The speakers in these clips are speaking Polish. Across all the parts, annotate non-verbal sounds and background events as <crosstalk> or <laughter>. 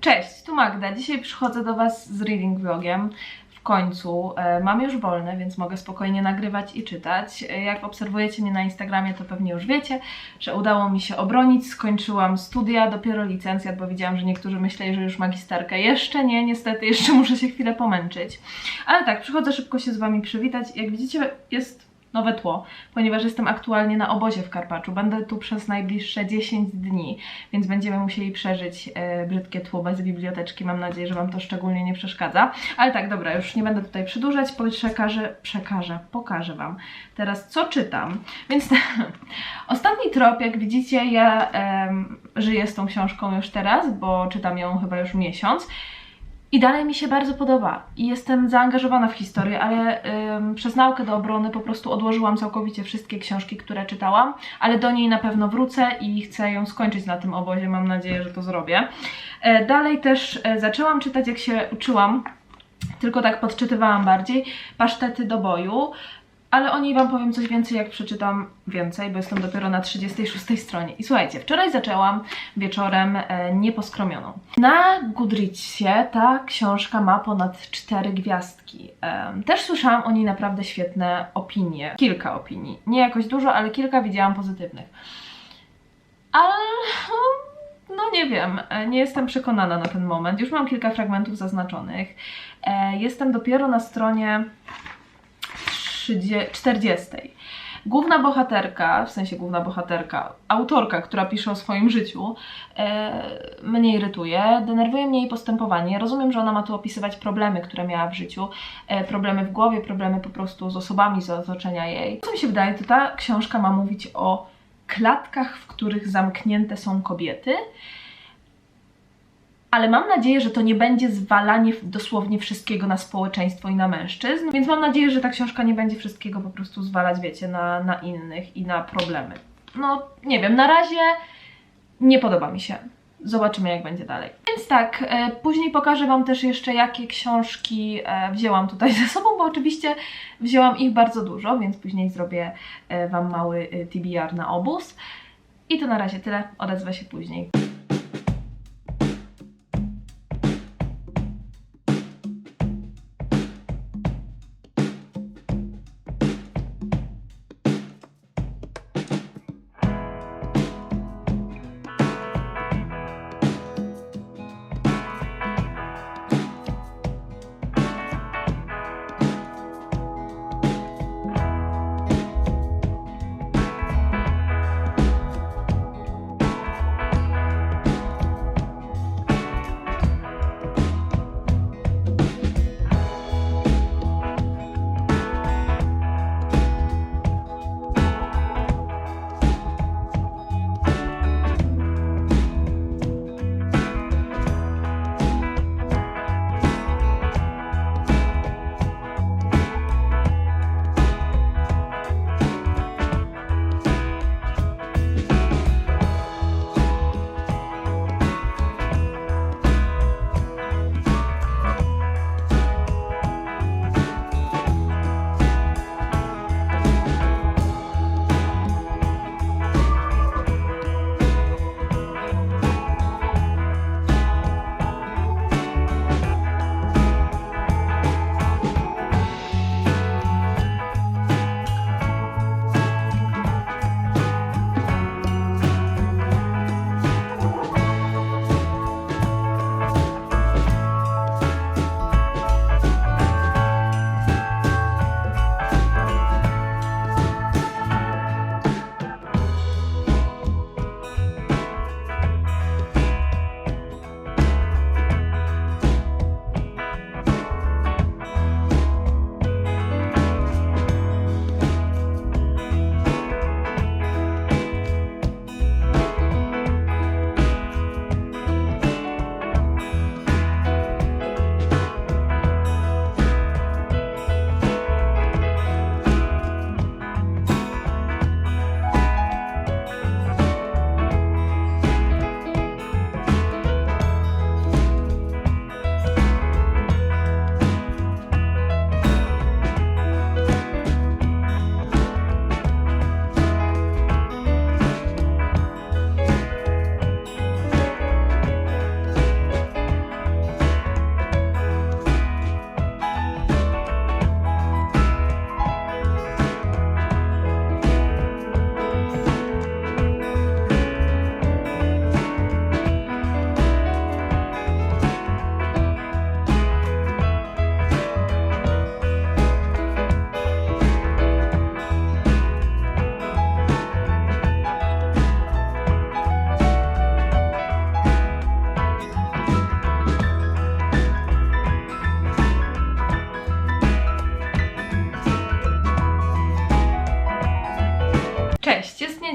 Cześć, tu Magda. Dzisiaj przychodzę do Was z reading vlogiem. W końcu e, mam już wolne, więc mogę spokojnie nagrywać i czytać. E, Jak obserwujecie mnie na Instagramie, to pewnie już wiecie, że udało mi się obronić. Skończyłam studia, dopiero licencjat, bo widziałam, że niektórzy myśleli, że już magisterkę. Jeszcze nie, niestety, jeszcze <laughs> muszę się chwilę pomęczyć. Ale tak, przychodzę szybko się z Wami przywitać. Jak widzicie, jest nowe tło, ponieważ jestem aktualnie na obozie w Karpaczu. Będę tu przez najbliższe 10 dni, więc będziemy musieli przeżyć e, brzydkie tło bez biblioteczki. Mam nadzieję, że Wam to szczególnie nie przeszkadza. Ale tak, dobra, już nie będę tutaj przedłużać. Przekażę, przekażę, pokażę Wam teraz, co czytam. Więc <laughs> ostatni trop, jak widzicie, ja em, żyję z tą książką już teraz, bo czytam ją chyba już miesiąc. I dalej mi się bardzo podoba i jestem zaangażowana w historię, ale ym, przez naukę do obrony po prostu odłożyłam całkowicie wszystkie książki, które czytałam, ale do niej na pewno wrócę i chcę ją skończyć na tym obozie. Mam nadzieję, że to zrobię. E, dalej też e, zaczęłam czytać, jak się uczyłam, tylko tak podczytywałam bardziej, Pasztety do boju. Ale o niej Wam powiem coś więcej, jak przeczytam więcej, bo jestem dopiero na 36 stronie. I słuchajcie, wczoraj zaczęłam wieczorem e, Nieposkromioną. Na Goodreadsie ta książka ma ponad 4 gwiazdki. Em, też słyszałam o niej naprawdę świetne opinie. Kilka opinii. Nie jakoś dużo, ale kilka widziałam pozytywnych. Ale no nie wiem, e, nie jestem przekonana na ten moment. Już mam kilka fragmentów zaznaczonych. E, Jestem dopiero na stronie 30 40. Główna bohaterka, w sensie główna bohaterka, autorka, która pisze o swoim życiu, e, mnie irytuje, denerwuje mnie jej postępowanie. Rozumiem, że ona ma tu opisywać problemy, które miała w życiu, e, problemy w głowie, problemy po prostu z osobami z otoczenia jej. Co mi się wydaje, to ta książka ma mówić o klatkach, w których zamknięte są kobiety. Ale mam nadzieję, że to nie będzie zwalanie dosłownie wszystkiego na społeczeństwo i na mężczyzn, więc mam nadzieję, że ta książka nie będzie wszystkiego po prostu zwalać, wiecie, na, na innych i na problemy. No, nie wiem, na razie nie podoba mi się. Zobaczymy, jak będzie dalej. Więc tak, e, później pokażę Wam też jeszcze, jakie książki e, wzięłam tutaj <laughs> ze sobą, bo oczywiście wzięłam ich bardzo dużo, więc później zrobię e, Wam mały e, TBR na obóz. I to na razie tyle, odezwę się później.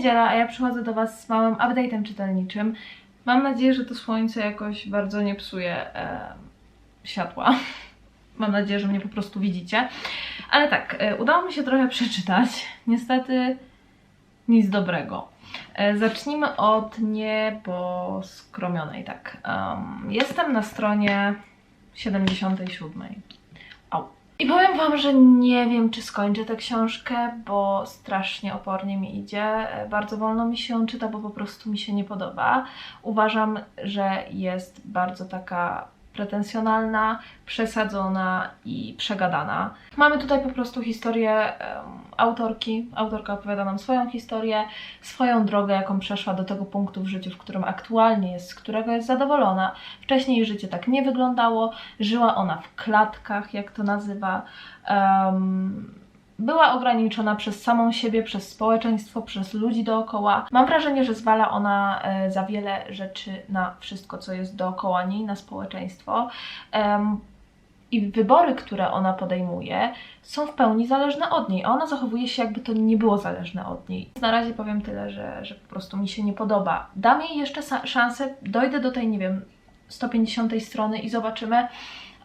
Niedziela, a ja przychodzę do Was z małym update'em czytelniczym. Mam nadzieję, że to słońce jakoś bardzo nie psuje e, światła. <laughs> Mam nadzieję, że mnie po prostu widzicie. Ale tak, e, udało mi się trochę przeczytać. Niestety nic dobrego. E, zacznijmy od nieboskromionej, tak. Um, jestem na stronie 77. Au. I powiem Wam, że nie wiem, czy skończę tę książkę, bo strasznie opornie mi idzie. Bardzo wolno mi się czyta, bo po prostu mi się nie podoba. Uważam, że jest bardzo taka pretensjonalna, przesadzona i przegadana. Mamy tutaj po prostu historię autorki. Autorka opowiada nam swoją historię, swoją drogę, jaką przeszła do tego punktu w życiu, w którym aktualnie jest, z którego jest zadowolona. Wcześniej życie tak nie wyglądało. Żyła ona w klatkach, jak to nazywa. Em, była ograniczona przez samą siebie, przez społeczeństwo, przez ludzi dookoła. Mam wrażenie, że zwala ona e, za wiele rzeczy na wszystko, co jest dookoła niej, na społeczeństwo. Em, I wybory, które ona podejmuje, są w pełni zależne od niej, a ona zachowuje się, jakby to nie było zależne od niej. Na razie powiem tyle, że, że po prostu mi się nie podoba. Dam jej jeszcze szansę, dojdę do tej, nie wiem, 150 strony i zobaczymy,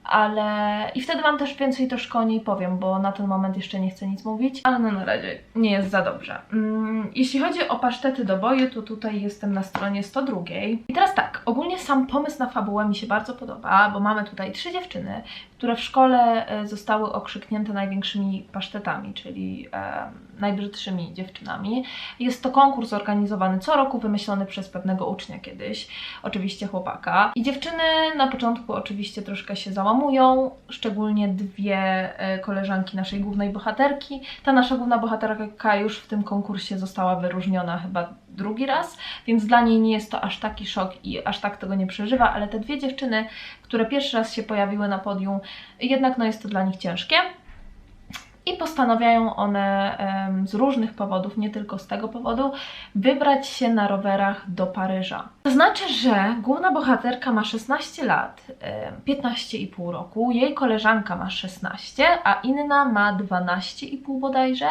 ale i wtedy mam też więcej troszkę o niej powiem, bo na ten moment jeszcze nie chcę nic mówić, ale no na razie nie jest za dobrze. Mm, jeśli chodzi o pasztety do boju, to tutaj jestem na stronie 102. I teraz tak, ogólnie sam pomysł na fabułę mi się bardzo podoba, bo mamy tutaj trzy dziewczyny, które w szkole e, zostały okrzyknięte największymi pasztetami, czyli e, najbrzydszymi dziewczynami. Jest to konkurs organizowany co roku, wymyślony przez pewnego ucznia kiedyś, oczywiście chłopaka. I dziewczyny na początku oczywiście troszkę się załamują, szczególnie dwie e, koleżanki naszej głównej bohaterki. Ta nasza główna bohaterka już w tym konkursie została wyróżniona chyba drugi raz, więc dla niej nie jest to aż taki szok i aż tak tego nie przeżywa, ale te dwie dziewczyny, które pierwszy raz się pojawiły na podium, jednak no jest to dla nich ciężkie. I postanawiają one z różnych powodów, nie tylko z tego powodu, wybrać się na rowerach do Paryża. To znaczy, że główna bohaterka ma 16 lat, em, 15,5 roku, jej koleżanka ma 16, a inna ma 12,5 bodajże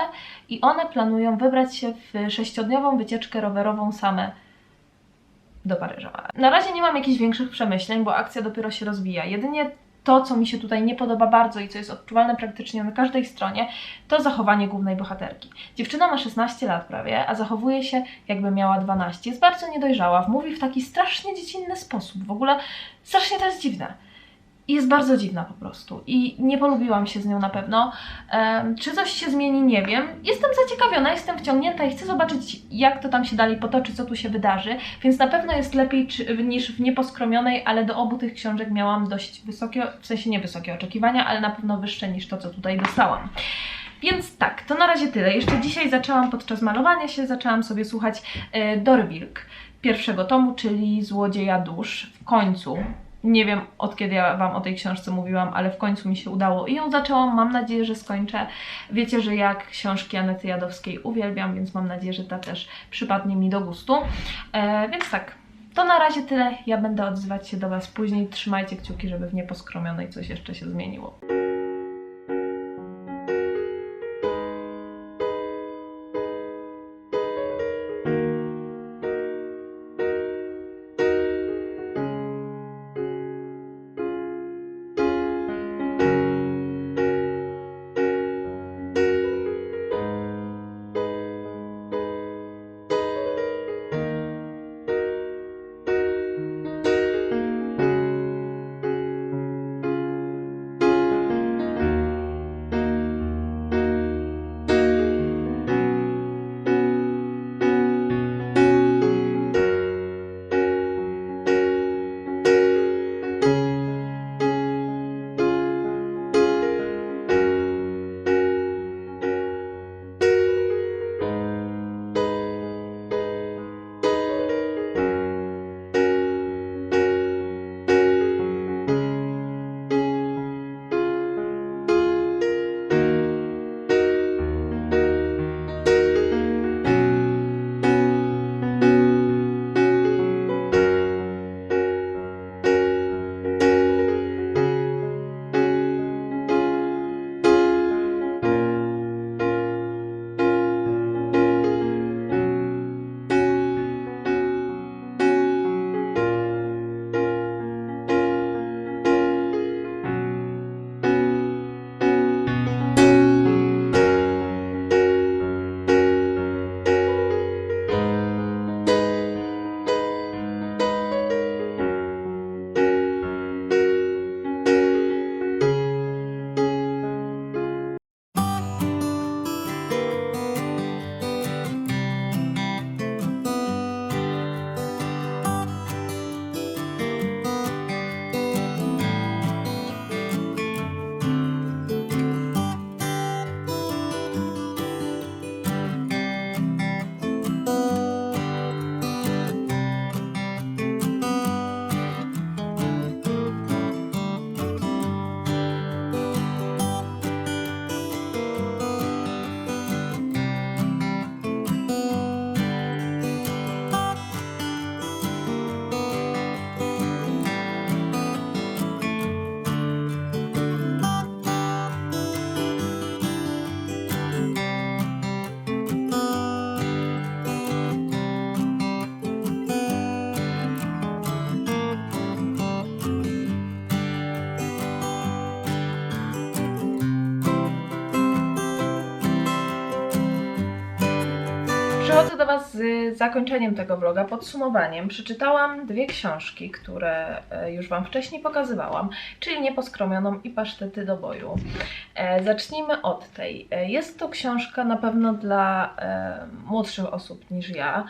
i one planują wybrać się w sześciodniową wycieczkę rowerową same do Paryża. Na razie nie mam jakichś większych przemyśleń, bo akcja dopiero się rozwija. Jedynie to, co mi się tutaj nie podoba bardzo i co jest odczuwalne praktycznie na każdej stronie, to zachowanie głównej bohaterki. Dziewczyna ma 16 lat prawie, a zachowuje się jakby miała 12. Jest bardzo niedojrzała, mówi w taki strasznie dziecinny sposób. W ogóle strasznie to jest dziwne. Jest bardzo dziwna po prostu. I nie polubiłam się z nią na pewno. Em, czy coś się zmieni, nie wiem. Jestem zaciekawiona, jestem wciągnięta i chcę zobaczyć, jak to tam się dalej potoczy, co tu się wydarzy. Więc na pewno jest lepiej czy, niż w Nieposkromionej, ale do obu tych książek miałam dość wysokie, w sensie nie wysokie oczekiwania, ale na pewno wyższe niż to, co tutaj dostałam. Więc tak, to na razie tyle. Jeszcze dzisiaj zaczęłam podczas malowania się, zaczęłam sobie słuchać e, Dorwilk pierwszego tomu, czyli Złodzieja Dusz. W końcu nie wiem od kiedy ja Wam o tej książce mówiłam, ale w końcu mi się udało i ją zaczęłam. Mam nadzieję, że skończę. Wiecie, że jak książki Anety Jadowskiej uwielbiam, więc mam nadzieję, że ta też przypadnie mi do gustu. E, więc tak, to na razie tyle. Ja będę odzywać się do Was później. Trzymajcie kciuki, żeby w Nieposkromionej coś jeszcze się zmieniło. Z zakończeniem tego vloga, podsumowaniem, przeczytałam dwie książki, które e, już Wam wcześniej pokazywałam, czyli Nieposkromioną i Pasztety do boju. E, zacznijmy od tej. E, jest to książka na pewno dla młodszych osób niż ja.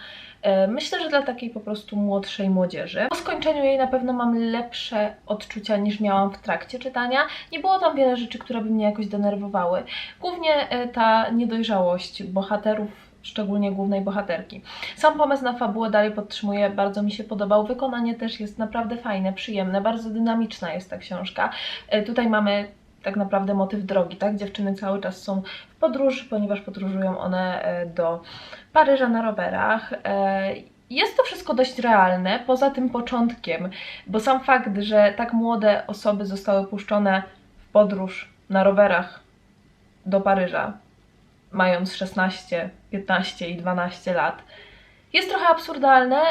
Myślę, że dla takiej po prostu młodszej młodzieży. Po skończeniu jej na pewno mam lepsze odczucia niż miałam w trakcie czytania. Nie było tam wiele rzeczy, które by mnie jakoś denerwowały. Głównie ta niedojrzałość bohaterów szczególnie głównej bohaterki. Sam pomysł na fabułę dalej podtrzymuję, bardzo mi się podobał. Wykonanie też jest naprawdę fajne, przyjemne, bardzo dynamiczna jest ta książka. E, Tutaj mamy tak naprawdę motyw drogi, tak? Dziewczyny cały czas są w podróży, ponieważ podróżują one e, do Paryża na rowerach. E, Jest to wszystko dość realne, poza tym początkiem, bo sam fakt, że tak młode osoby zostały puszczone w podróż na rowerach do Paryża, mając 16, 15 i 12 lat, jest trochę absurdalne.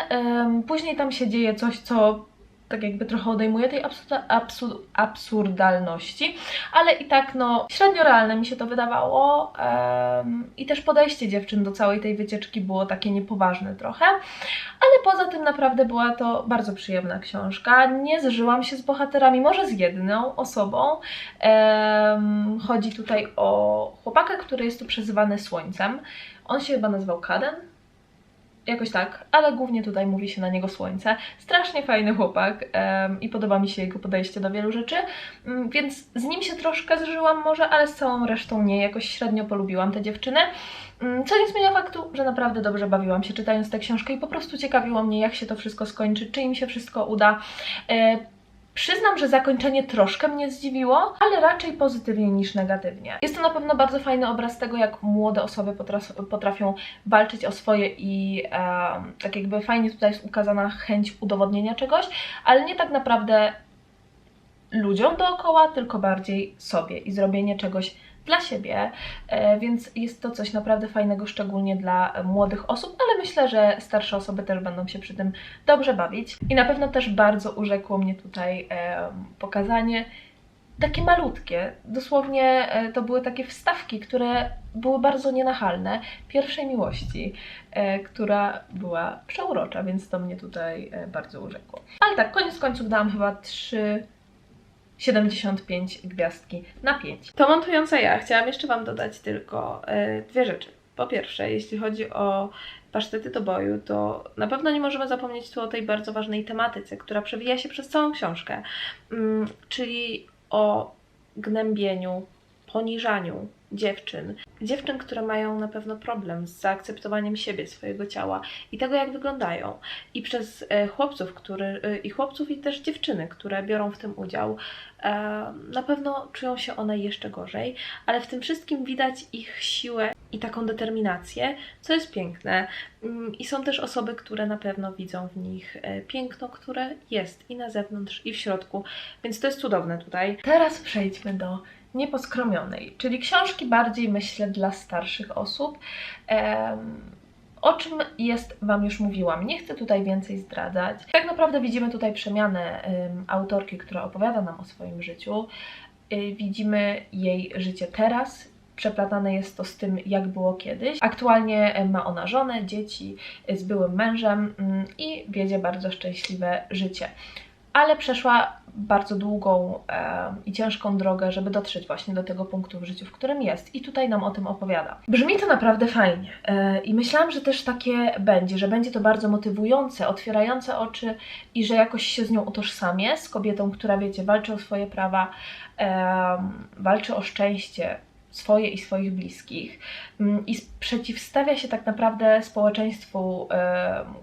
Później tam się dzieje coś, co tak jakby trochę odejmuje tej absur, absurdalności, ale i tak no średnio realne mi się to wydawało em, i też podejście dziewczyn do całej tej wycieczki było takie niepoważne trochę, poza tym naprawdę była to bardzo przyjemna książka. Nie zżyłam się z bohaterami, może z jedną osobą. Em, chodzi tutaj o chłopaka, który jest tu przezywany Słońcem. On się chyba nazywał Kaden, jakoś tak, ale głównie tutaj mówi się na niego słońce. Strasznie fajny chłopak em, i podoba mi się jego podejście do wielu rzeczy, Mm, więc z nim się troszkę zżyłam może, ale z całą resztą nie, jakoś średnio polubiłam tę dziewczynę. Mm, Co nie zmienia faktu, że naprawdę dobrze bawiłam się czytając tę książkę i po prostu ciekawiło mnie, jak się to wszystko skończy, czy im się wszystko uda. E, Przyznam, że zakończenie troszkę mnie zdziwiło, ale raczej pozytywnie niż negatywnie. Jest to na pewno bardzo fajny obraz tego, jak młode osoby potrafią walczyć o swoje i em, tak jakby fajnie tutaj jest ukazana chęć udowodnienia czegoś, ale nie tak naprawdę ludziom dookoła, tylko bardziej sobie i zrobienie czegoś dla siebie, e, więc jest to coś naprawdę fajnego, szczególnie dla e, młodych osób, ale myślę, że starsze osoby też będą się przy tym dobrze bawić. I na pewno też bardzo urzekło mnie tutaj em, pokazanie takie malutkie, dosłownie e, to były takie wstawki, które były bardzo nienachalne, pierwszej miłości, e, która była przeurocza, więc to mnie tutaj e, bardzo urzekło. Ale tak, koniec końców dałam chyba 3 75 gwiazdki na 5. To montująca ja chciałam jeszcze Wam dodać tylko e, dwie rzeczy. Po pierwsze, jeśli chodzi o pasztety do boju, to na pewno nie możemy zapomnieć tu o tej bardzo ważnej tematyce, która przewija się przez całą książkę, mm, czyli o gnębieniu, poniżaniu dziewczyn. Dziewczyn, które mają na pewno problem z zaakceptowaniem siebie, swojego ciała i tego, jak wyglądają. I przez e, chłopców, który, e, i chłopców, i też dziewczyny, które biorą w tym udział, e, na pewno czują się one jeszcze gorzej, ale w tym wszystkim widać ich siłę i taką determinację, co jest piękne. Mm, I są też osoby, które na pewno widzą w nich piękno, które jest i na zewnątrz, i w środku, więc to jest cudowne tutaj. Teraz przejdźmy do Nieposkromionej, czyli książki bardziej myślę dla starszych osób. O czym jest Wam już mówiłam. Nie chcę tutaj więcej zdradzać. Tak naprawdę widzimy tutaj przemianę em, autorki, która opowiada nam o swoim życiu. Y, widzimy jej życie teraz. Przeplatane jest to z tym, jak było kiedyś. Aktualnie em, ma ona żonę, dzieci y, z byłym mężem mm, i wiedzie bardzo szczęśliwe życie. Ale przeszła bardzo długą em, i ciężką drogę, żeby dotrzeć właśnie do tego punktu w życiu, w którym jest. I tutaj nam o tym opowiada. Brzmi to naprawdę fajnie. E, I myślałam, że też takie będzie, że będzie to bardzo motywujące, otwierające oczy i że jakoś się z nią utożsamię, z kobietą, która, wiecie, walczy o swoje prawa, em, walczy o szczęście swoje i swoich bliskich i s- przeciwstawia się tak naprawdę społeczeństwu,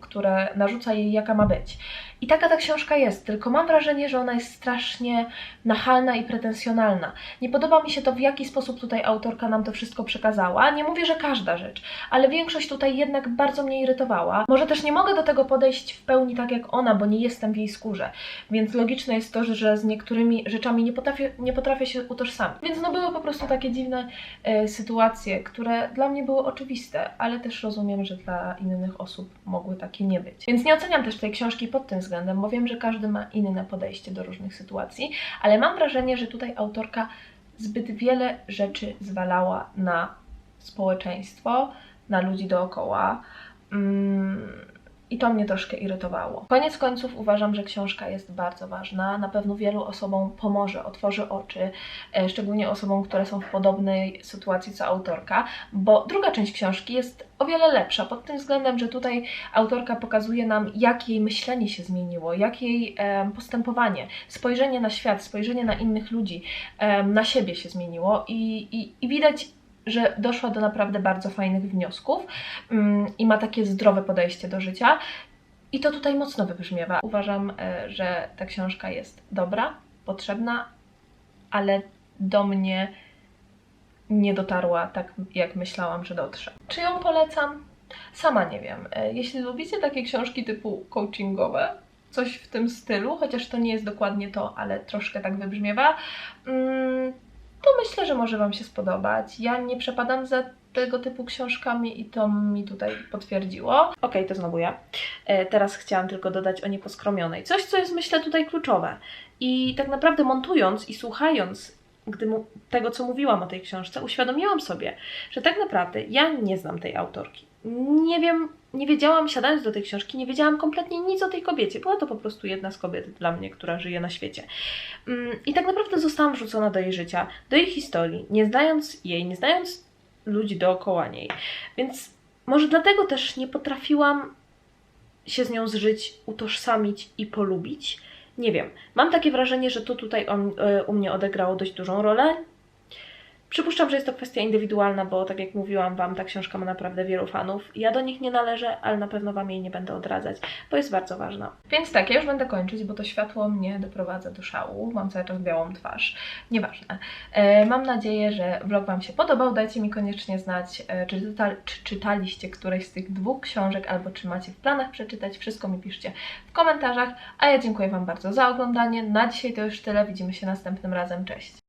które narzuca jej, jaka ma być. I taka ta książka jest, tylko mam wrażenie, że ona jest strasznie nachalna i pretensjonalna. Nie podoba mi się to, w jaki sposób tutaj autorka nam to wszystko przekazała. Nie mówię, że każda rzecz, ale większość tutaj jednak bardzo mnie irytowała. Może też nie mogę do tego podejść w pełni tak jak ona, bo nie jestem w jej skórze, więc logiczne jest to, że- z niektórymi rzeczami nie potrafię, nie potrafię się utożsamić. Więc no były po prostu takie dziwne e, sytuacje, które dla mnie były oczywiste, ale też rozumiem, że dla innych osób mogły takie nie być. Więc nie oceniam też tej książki pod tym względem, bo wiem, że każdy ma inne podejście do różnych sytuacji, ale mam wrażenie, że tutaj autorka zbyt wiele rzeczy zwalała na społeczeństwo, na ludzi dookoła. Mm, I to mnie troszkę irytowało. Koniec końców uważam, że książka jest bardzo ważna. Na pewno wielu osobom pomoże, otworzy oczy, e, szczególnie osobom, które są w podobnej sytuacji co autorka, bo druga część książki jest o wiele lepsza pod tym względem, że tutaj autorka pokazuje nam, jak jej myślenie się zmieniło, jak jej postępowanie, spojrzenie na świat, spojrzenie na innych ludzi, na siebie się zmieniło i, i, i widać, że doszła do naprawdę bardzo fajnych wniosków mm, i ma takie zdrowe podejście do życia. I to tutaj mocno wybrzmiewa. Uważam, e, że ta książka jest dobra, potrzebna, ale do mnie nie dotarła tak, jak myślałam, że dotrze. Czy ją polecam? Sama nie wiem. E, Jeśli lubicie takie książki typu coachingowe, coś w tym stylu, chociaż to nie jest dokładnie to, ale troszkę tak wybrzmiewa, mm, to myślę, że może Wam się spodobać. Ja nie przepadam za tego typu książkami i to mi tutaj potwierdziło. Okej, to znowu ja. E, teraz chciałam tylko dodać o nieposkromionej. Coś, co jest myślę tutaj kluczowe. I tak naprawdę montując i słuchając gdy mu, tego, co mówiłam o tej książce, uświadomiłam sobie, że tak naprawdę ja nie znam tej autorki. Nie wiem, nie wiedziałam, siadając do tej książki, nie wiedziałam kompletnie nic o tej kobiecie. Była to po prostu jedna z kobiet dla mnie, która żyje na świecie. Mm, I tak naprawdę zostałam wrzucona do jej życia, do jej historii, nie znając jej, nie znając ludzi dookoła niej. Więc może dlatego też nie potrafiłam się z nią zżyć, utożsamić i polubić. Nie wiem. Mam takie wrażenie, że to tutaj e, u mnie odegrało dość dużą rolę. Przypuszczam, że jest to kwestia indywidualna, bo tak jak mówiłam Wam, ta książka ma naprawdę wielu fanów. Ja do nich nie należę, ale na pewno Wam jej nie będę odradzać, bo jest bardzo ważna. Więc tak, ja już będę kończyć, bo to światło mnie doprowadza do szału. Mam cały czas białą twarz. Nieważne. E, mam nadzieję, że vlog Wam się podobał. Dajcie mi koniecznie znać, e, czy, czyta, czy czytaliście któreś z tych dwóch książek, albo czy macie w planach przeczytać. Wszystko mi piszcie w komentarzach. A ja dziękuję Wam bardzo za oglądanie. Na dzisiaj to już tyle. Widzimy się następnym razem. Cześć!